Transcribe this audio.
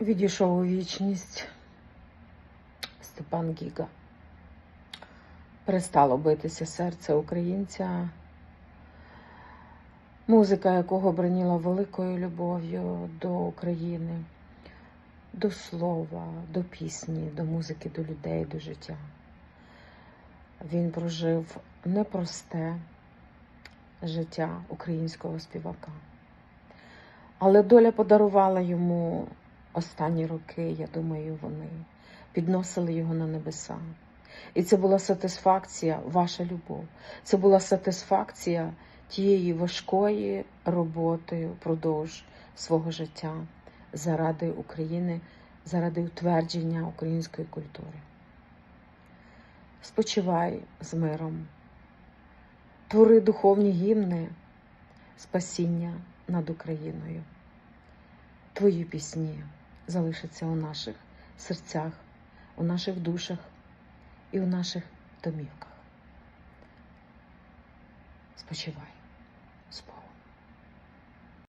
Відійшов у вічність Степан Гіга. Перестало битися серце українця, музика якого броніла великою любов'ю до України, до слова, до пісні, до музики, до людей, до життя. Він прожив непросте життя українського співака. Але доля подарувала йому останні роки, я думаю, вони підносили його на небеса. І це була сатисфакція, ваша любов. Це була сатисфакція тієї важкої роботи впродовж свого життя заради України, заради утвердження української культури. Спочивай з миром, твори духовні гімни, спасіння над Україною. Твої пісні залишаться у наших серцях, у наших душах і у наших домівках. Спочивай.